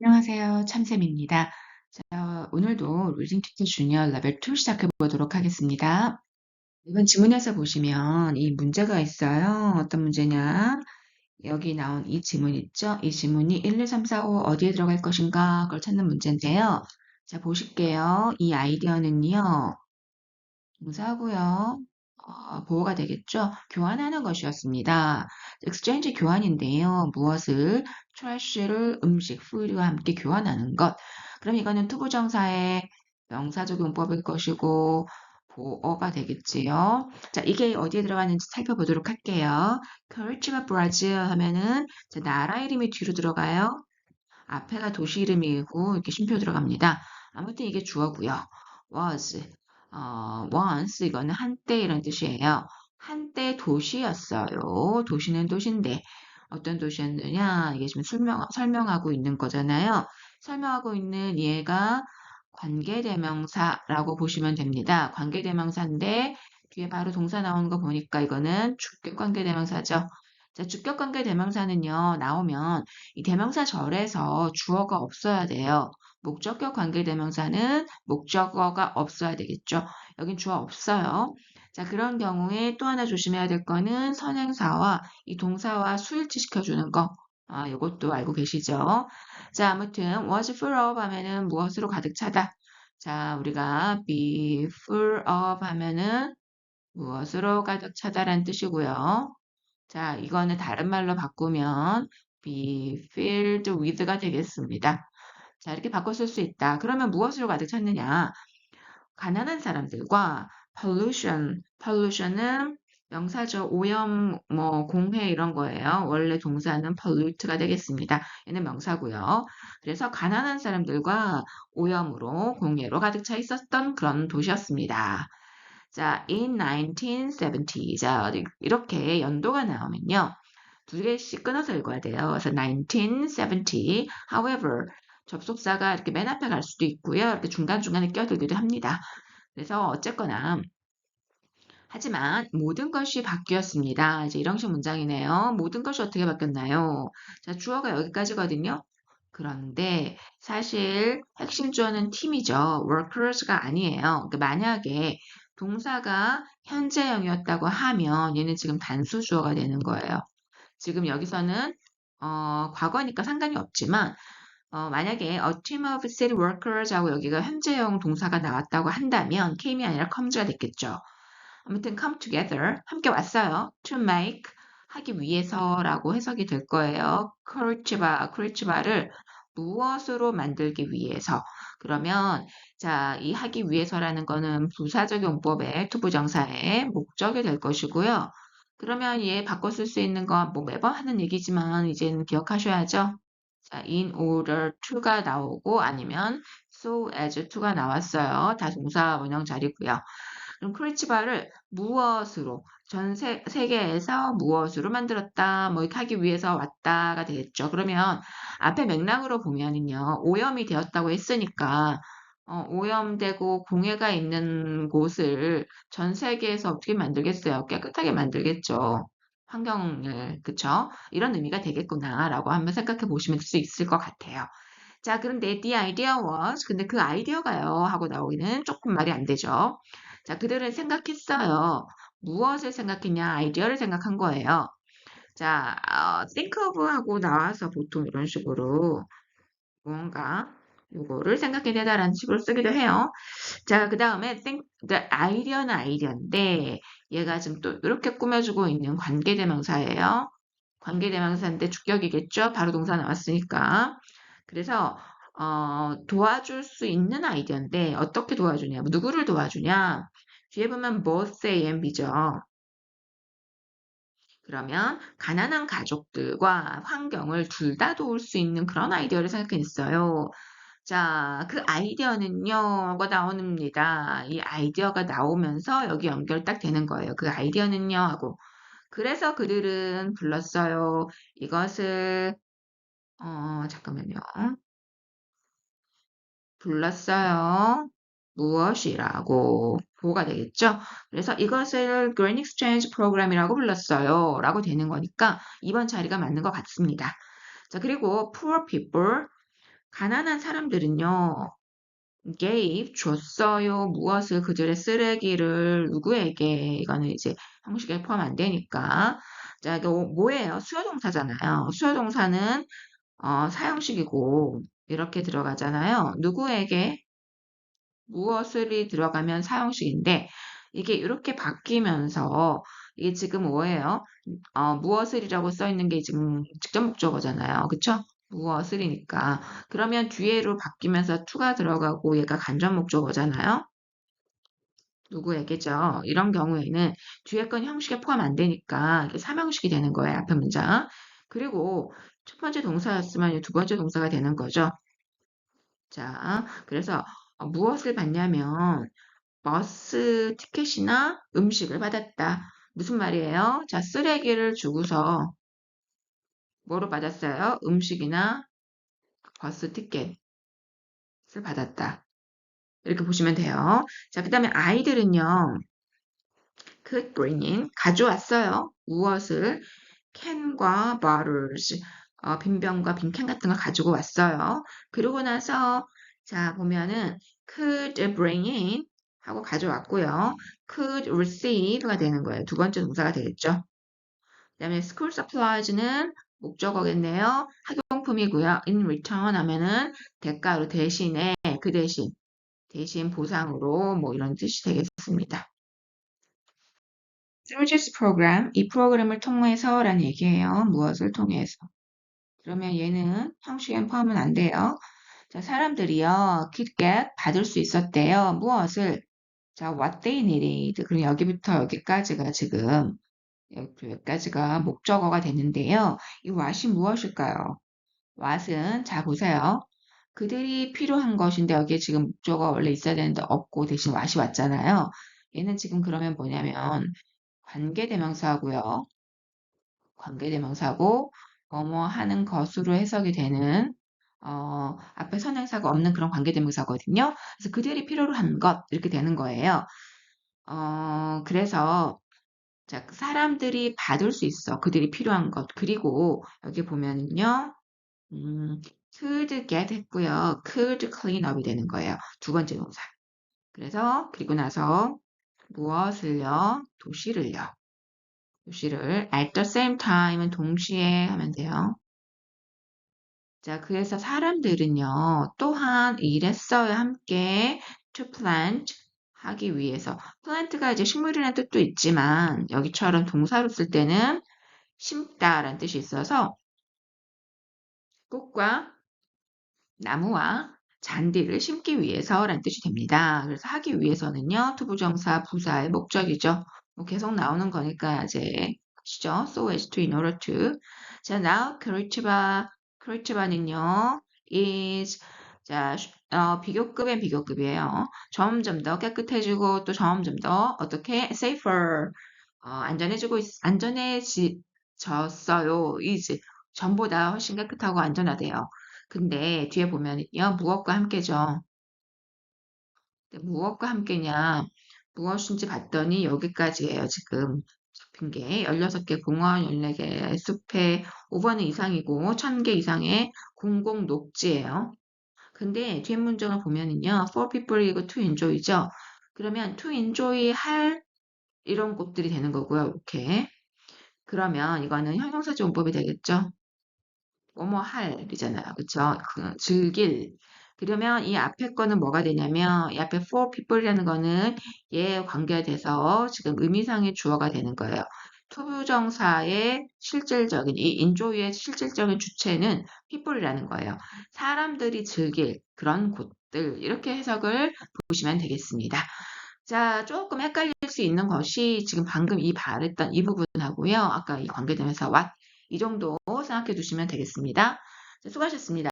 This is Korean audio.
안녕하세요. 참쌤입니다. 자, 오늘도 리딩 튜터 주니어 레벨 2 시작해 보도록 하겠습니다. 이번 지문에서 보시면 이 문제가 있어요. 어떤 문제냐? 여기 나온 이 지문 있죠? 이 지문이 1, 2, 3, 4, 5 어디에 들어갈 것인가? 그걸 찾는 문제인데요. 자, 보실게요. 이 아이디어는요. 동사고요. 어, 보호가 되겠죠? 교환하는 것이었습니다. exchange 교환인데요. 무엇을? trash를 음식, food와 함께 교환하는 것. 그럼 이거는 투부정사의 명사적 용법일 것이고 보어가 되겠지요. 자, 이게 어디에 들어가는지 살펴보도록 할게요. curitiba 브라질 하면은 자, 나라 이름이 뒤로 들어가요. 앞에가 도시 이름이고 이렇게 쉼표 들어갑니다. 아무튼 이게 주어고요. was 어, once 이거는 한때 이런 뜻이에요. 한때 도시였어요. 도시는 도시인데 어떤 도시였느냐? 이게 지금 설명, 설명하고 있는 거잖아요. 설명하고 있는 얘가 관계대명사라고 보시면 됩니다. 관계대명사인데 뒤에 바로 동사 나오는 거 보니까 이거는 주격 관계대명사죠. 자, 주격 관계 대명사는요, 나오면 이 대명사 절에서 주어가 없어야 돼요. 목적격 관계 대명사는 목적어가 없어야 되겠죠. 여긴 주어 없어요. 자, 그런 경우에 또 하나 조심해야 될 거는 선행사와 이 동사와 수일치 시켜주는 거. 아, 이것도 알고 계시죠? 자, 아무튼 was full of 하면은 무엇으로 가득 차다. 자, 우리가 be full of 하면은 무엇으로 가득 차다라는 뜻이고요. 자, 이거는 다른 말로 바꾸면 be filled with가 되겠습니다. 자, 이렇게 바꿔 쓸 수 있다. 그러면 무엇으로 가득 찼느냐? 가난한 사람들과 pollution, pollution은 명사죠. 오염, 뭐, 공해 이런 거예요. 원래 동사는 pollute가 되겠습니다. 얘는 명사고요. 그래서 가난한 사람들과 오염으로, 공해로 가득 차 있었던 그런 도시였습니다. 자, in 1970. 자, 이렇게 연도가 나오면요. 두 개씩 끊어서 읽어야 돼요. 그래서 1970. However, 접속사가 이렇게 맨 앞에 갈 수도 있고요. 이렇게 중간중간에 껴들기도 합니다. 그래서 어쨌거나 하지만 모든 것이 바뀌었습니다. 이제 이런 식 문장이네요. 모든 것이 어떻게 바뀌었나요? 자, 주어가 여기까지거든요. 그런데 사실 핵심 주어는 팀이죠. workers가 아니에요. 그러니까 만약에 동사가 현재형이었다고 하면 얘는 지금 단수 주어가 되는 거예요. 지금 여기서는 어, 과거니까 상관이 없지만 어, 만약에 a team of city workers 하고 여기가 현재형 동사가 나왔다고 한다면 came이 아니라 comes가 됐겠죠. 아무튼 come together 함께 왔어요. to make 하기 위해서라고 해석이 될 거예요. 크리치바, 크리치바를 무엇으로 만들기 위해서. 그러면 자, 이 하기 위해서라는 거는 부사적 용법의 투부정사의 목적이 될 것이고요. 그러면 얘 바꿔 쓸 수 있는 건 뭐 매번 하는 얘기지만 이제는 기억하셔야죠. 자, in order to가 나오고 아니면 so as to가 나왔어요. 다 동사 원형 자리고요. 그럼 크리치바를 무엇으로 전 세, 세계에서 무엇으로 만들었다 뭐 이렇게 하기 위해서 왔다가 되겠죠. 그러면 앞에 맥락으로 보면은요 오염이 되었다고 했으니까 어, 오염되고 공해가 있는 곳을 전 세계에서 어떻게 만들겠어요? 깨끗하게 만들겠죠. 환경을 그쵸? 이런 의미가 되겠구나라고 한번 생각해 보시면 수 있을 것 같아요. 자, 그런데 the idea was 근데 그 아이디어가요 하고 나오기는 조금 말이 안 되죠. 자, 그들은 생각했어요. 무엇을 생각했냐? 아이디어를 생각한 거예요. 자, 어, think of 하고 나와서 보통 이런 식으로 무언가 요거를 생각해내다라는 식으로 쓰기도 해요. 자, 그 다음에 think, 아이디어는 아이디어인데 얘가 지금 또 이렇게 꾸며주고 있는 관계대명사예요. 관계대명사인데 주격이겠죠? 바로 동사 나왔으니까. 그래서 어, 도와줄 수 있는 아이디어인데 어떻게 도와주냐? 누구를 도와주냐? 뒤에 보면 both A and B죠. 그러면 가난한 가족들과 환경을 둘 다 도울 수 있는 그런 아이디어를 생각했어요. 자, 그 아이디어는요, 가 나옵니다. 이 아이디어가 나오면서 여기 연결 딱 되는 거예요. 그 아이디어는요, 하고. 그래서 그들은 불렀어요. 이것을, 어, 잠깐만요. 불렀어요. 무엇이라고 보가 되겠죠? 그래서 이것을 Green Exchange 프로그램이라고 불렀어요. 라고 되는 거니까 이번 자리가 맞는 것 같습니다. 자, 그리고 poor people 가난한 사람들은요, gave, 줬어요. 무엇을 그들의 쓰레기를 누구에게, 이거는 이제 형식에 포함 안 되니까. 자, 이거 뭐예요? 수요동사잖아요. 수요동사는 어, 사형식이고 이렇게 들어가잖아요. 누구에게 무엇을이 들어가면 사형식인데 이게 이렇게 바뀌면서 이게 지금 뭐예요? 어, 무엇을이라고 써 있는 게 지금 직접 목적어잖아요. 그쵸? 무엇을이니까. 그러면 뒤에로 바뀌면서 to가 들어가고 얘가 간접 목적어잖아요. 누구에게죠? 이런 경우에는 뒤에 건 형식에 포함 안 되니까 이게 삼형식이 되는 거예요. 앞에 문장. 그리고 첫 번째 동사였으면 두 번째 동사가 되는 거죠. 자, 그래서 어, 무엇을 받냐면 버스 티켓이나 음식을 받았다. 무슨 말이에요? 자, 쓰레기를 주고서 뭐로 받았어요? 음식이나 버스 티켓을 받았다. 이렇게 보시면 돼요. 자, 그 다음에 아이들은요. could bring in 가져왔어요. 무엇을? 캔과 bottles 어, 빈병과 빈캔 같은 걸 가지고 왔어요. 그러고 나서 자 보면은 could bring in 하고 가져왔고요. could receive가 되는 거예요. 두 번째 동사가 되겠죠. 그 다음에 school supplies는 목적어겠네요. 학용품이고요. in return 하면은 대가로 대신에 그 대신 대신 보상으로 뭐 이런 뜻이 되겠습니다. through this program 이 프로그램을 통해서 라는 얘기예요. 무엇을 통해서. 그러면 얘는 형식엔 포함은 안 돼요. 자, 사람들이요, get, 받을 수 있었대요. 무엇을? 자, what they needed. 그럼 여기부터 여기까지가 지금, 여기까지가 목적어가 되는데요. 이 what이 무엇일까요? what은, 자, 보세요. 그들이 필요한 것인데 여기에 지금 목적어가 원래 있어야 되는데 없고 대신 what이 왔잖아요. 얘는 지금 그러면 뭐냐면 관계대명사하고요. 관계대명사고 뭐뭐 하는 것으로 해석이 되는 어, 앞에 선행사가 없는 그런 관계대명사거든요. 그래서 그들이 필요로 한 것 이렇게 되는 거예요. 어, 그래서 자, 사람들이 받을 수 있어. 그들이 필요한 것. 그리고 여기 보면은요. 음, could get 했고요. could clean up이 되는 거예요. 두 번째 동사. 그래서 그리고 나서 무엇을요? 도시를요. 도시를 at the same time은 동시에 하면 돼요. 자, 그래서 사람들은요, 또한 일했어요. 함께 to plant 하기 위해서. plant가 이제 식물이라는 뜻도 있지만 여기처럼 동사로 쓸 때는 심다라는 뜻이 있어서 꽃과 나무와 잔디를 심기 위해서라는 뜻이 됩니다. 그래서 하기 위해서는요, 투부정사 부사의 목적이죠. 뭐 계속 나오는 거니까 이제 시죠. so as to, in order to. 자, now 크 크리티바는요, is 자, 어, 비교급엔 비교급이에요. 점점 더 깨끗해지고 또 점점 더 어떻게 safer 어, 안전해지고 있, 안전해졌어요. is 전보다 훨씬 깨끗하고 안전하대요. 근데 뒤에 보면요, 무엇과 함께죠. 무엇과 함께냐? 무엇인지 봤더니 여기까지예요, 지금. 잡힌 게 16개 공원, 14개 숲에 5번은 이상이고 1000개 이상의 공공 녹지예요. 근데 뒤에 문장을 보면은요. for people이고 to enjoy죠. 그러면 to enjoy 할 이런 것들이 되는 거고요. 이렇게. 그러면 이거는 형용사지 원법이 되겠죠. 뭐뭐 할이잖아요. 그쵸? 그, 즐길. 그러면 이 앞에 거는 뭐가 되냐면 이 앞에 for people이라는 거는 얘 관계가 돼서 지금 의미상의 주어가 되는 거예요. 투부정사의 실질적인 이 enjoy의 실질적인 주체는 people이라는 거예요. 사람들이 즐길 그런 곳들 이렇게 해석을 보시면 되겠습니다. 자, 조금 헷갈릴 수 있는 것이 지금 방금 이 말했던 이 부분하고요. 아까 이 관계되면서 what 이 정도 생각해 두시면 되겠습니다. 수고하셨습니다.